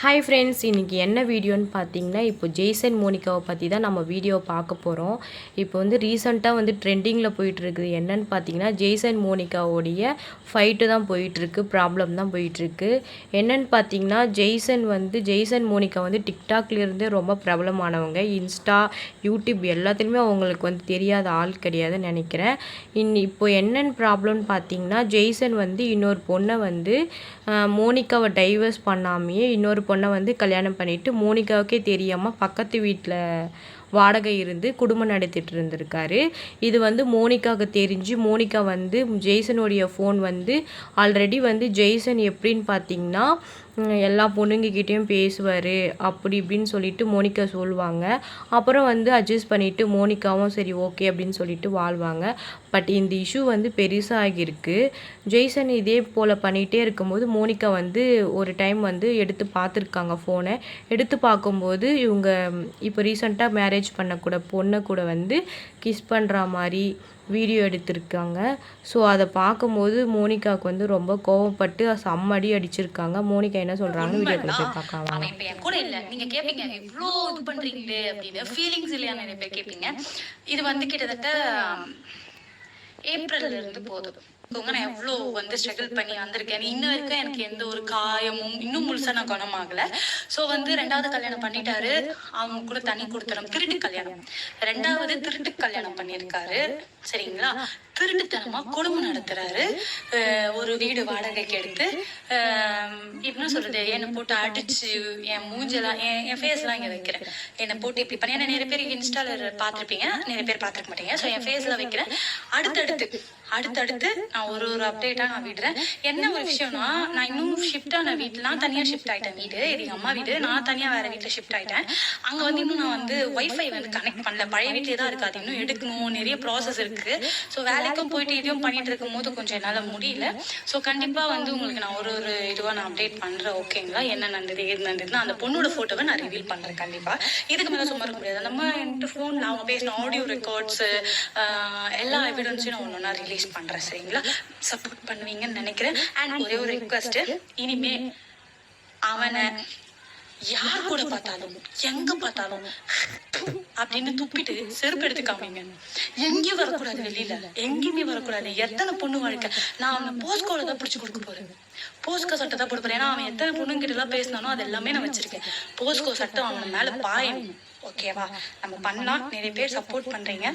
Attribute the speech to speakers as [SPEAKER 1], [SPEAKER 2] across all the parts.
[SPEAKER 1] Hi friends இன்றைக்கி என்ன வீடியோன்னு பார்த்தீங்கன்னா இப்போ ஜெய்சன் மோனிகாவை பற்றி தான் நம்ம வீடியோ பார்க்க போகிறோம் இப்போ வந்து ரீசெண்டாக வந்து ட்ரெண்டிங்கில் போயிட்டுருக்குது. என்னன்னு பார்த்தீங்கன்னா ஜெய்சன் மோனிகாவோடைய ஃபைட்டு தான் போயிட்டுருக்கு ப்ராப்ளம் தான் போயிட்டுருக்கு. என்னன்னு பார்த்தீங்கன்னா ஜெய்சன் வந்து ஜெய்சன் மோனிகா வந்து டிக்டாக்லேருந்து ரொம்ப பிரபலமானவங்க இன்ஸ்டா யூடியூப் எல்லாத்துலேயுமே அவங்களுக்கு வந்து தெரியாத ஆள் கிடையாதுன்னு நினைக்கிறேன். இன் இப்போ என்னென்னு ப்ராப்ளம்னு பார்த்தீங்கன்னா ஜெய்சன் வந்து இன்னொரு பொண்ணை வந்து மோனிகாவை டைவர்ஸ் பண்ணாமையே இன்னொரு பொண்ணை வந்து கல்யாணம் பண்ணிட்டு மோனிகாவுக்கே தெரியாமல் பக்கத்து வீட்டில் வாடகை இருந்து குடும்பம் நடத்திட்டு இருந்திருக்காரு. இது வந்து மோனிகாவுக்கு தெரிஞ்சு மோனிகா வந்து ஜெய்சனுடைய ஃபோன் வந்து ஆல்ரெடி வந்து ஜெய்சன் எப்படின்னு பார்த்தீங்கன்னா எல்லா பொண்ணுங்கக்கிட்டேயும் பேசுவார் அப்படி இப்படின்னு சொல்லிட்டு மோனிகா சொல்லுவாங்க அப்புறம் வந்து அட்ஜஸ்ட் பண்ணிட்டு மோனிகாவும் சரி ஓகே அப்படின்னு சொல்லிட்டு வாழ்வாங்க. பட் இந்த இஷ்யூ வந்து பெருசாகிருக்கு ஜெய்சன் இதே போல் பண்ணிகிட்டே இருக்கும்போது மோனிகா வந்து ஒரு டைம் வந்து எடுத்து பார்த்துருக்காங்க ஃபோனை எடுத்து பார்க்கும்போது இவங்க இப்போ ரீசெண்டாக மேரேஜ் பண்ணக்கூட பொண்ணை கூட வந்து கிஸ் பண்ணுற மாதிரி வீடியோ எடுத்திருக்காங்க. ஸோ அதை பார்க்கும்போது மோனிகாவுக்கு வந்து ரொம்ப கோவப்பட்டு செம்ம அடி அடிச்சிருக்காங்க. மோனிகா என்ன சொல்கிறாங்கன்னு வீடியோக்குள்ள போய் பார்க்கலாம் வாங்க.
[SPEAKER 2] அவன் இப்ப என் கூட இல்ல. நீங்க கேப்பீங்க. இவ்ளோ இது பண்றீங்களே அப்படின்னு. ஃபீலிங்ஸ் இல்லையா நிறைய பேர் கேப்பீங்க. இது வந்து கிட்டத்தட்ட ஏப்ரல்ல இருந்து போதும். நான் எவ்வளோ வந்து ஸ்ட்ரகிள் பண்ணி வந்திருக்கேன். இன்ன வரைக்கும் எனக்கு எந்த ஒரு காயமும் இன்னும் முழுசா நான் குணமாகல சோ வந்து ரெண்டாவது கல்யாணம் பண்ணிட்டாரு. அவங்க கூட தனி கொடுத்துறோம் திருட்டு கல்யாணம். ரெண்டாவது திருட்டு கல்யாணம் பண்ணியிருக்காரு. சரிங்களா? திருட்டுத்தனமா குடும்பம் நடத்துறாரு. ஒரு வீடு வாடகைக்கு எடுத்து என்ன சொல்றது? என்னை போட்டு அடிச்சு என் மூஞ்செல்லாம் என் என் ஃபேஸ்லாம் இங்க வைக்கிறேன். என்னை போட்டு இப்படி பண்ணி ஏன்னா நிறைய பேர் இன்ஸ்டால பார்த்துருப்பீங்க. நிறைய பேர் பார்த்துருக்க மாட்டீங்க. ஸோ என் ஃபேஸ்ல வைக்கிறேன். அடுத்தடுத்து அடுத்தடுத்து நான் ஒரு ஒரு அப்டேட்டா நான் விடுறேன். என்ன ஒரு விஷயம்னா நான் இன்னும் ஷிஃப்ட் ஆன வீட்டுலாம் தனியா ஷிஃப்ட் ஆயிட்டேன் வீடு. இது எங்க அம்மா வீடு. நான் தனியா வேற வீட்டுல ஷிஃப்ட் ஆயிட்டேன். அங்க வந்து இன்னும் நான் வந்து ஒய்ஃபை வந்து கனெக்ட் பண்ணல. பழைய வீட்லயே தான் இருக்காது இன்னும் எடுக்கணும் நிறைய ப்ராசஸ் இருக்கு. ஸோ வேலைக்கும் போயிட்டு இதையும் பண்ணிட்டு இருக்கும் போது கொஞ்சம் என்னால முடியல. ஸோ கண்டிப்பா வந்து உங்களுக்கு நான் ஒரு ஒரு இதுவா நான் அப்டேட் பண்றேன் ஓகேங்களா என்ன நடந்தது ஏது நடந்ததுன்னா அந்த பொண்ணோட போட்டோவை நான் ரிவீல் பண்றேன் கண்டிப்பா. இதுக்கு மேல சும்மா இருக்க முடியாது. நம்ம என்கிட்ட ஃபோன்ல அவங்க பேசின ஆடியோ ரெக்கார்ட்ஸ் எல்லா எவிடன்ஸையும் நான் ஒன்று ரிலீஸ் பண்றேன் சரிங்களா? சப்போர்ட் பண்ணுவீங்கன்னு நினைக்கிறேன். அண்ட் ஒரே ஒரு ரெக்வஸ்ட் இனிமே அவனை யார் கூட பார்த்தாலும் எங்க பார்த்தாலும் அப்படின்னு துப்பிட்டு செருப்பு எடுத்து காமிங்க. எங்கேயும் வரக்கூடாது வெளியில. எங்கேயுமே வரக்கூடாது. எத்தனை பொண்ணு வாழ்க்கை? நான் அவனை போஸ்கோல தான் பிடிச்சு கொடுக்க போறேன். போஸ்கோ சட்டை தான் போட போறேன். ஏன்னா அவன் எத்தனை பொண்ணுங்கிட்ட எல்லாம் பேசினானோ அது எல்லாமே நான் வச்சிருக்கேன். போஸ்கோ சட்டம் அவன் மேல பாயணும் ஓகேவா நம்ம பண்ணலாம் நிறைய பேர் சப்போர்ட் பண்றீங்க.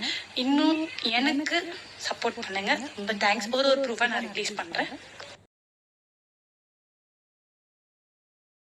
[SPEAKER 2] இன்னும் எனக்கு சப்போர்ட் பண்ணுங்க. ரொம்ப தேங்க்ஸ் ஒரு ஒரு ப்ரூஃபா நான் ரிலீஸ் பண்றேன்.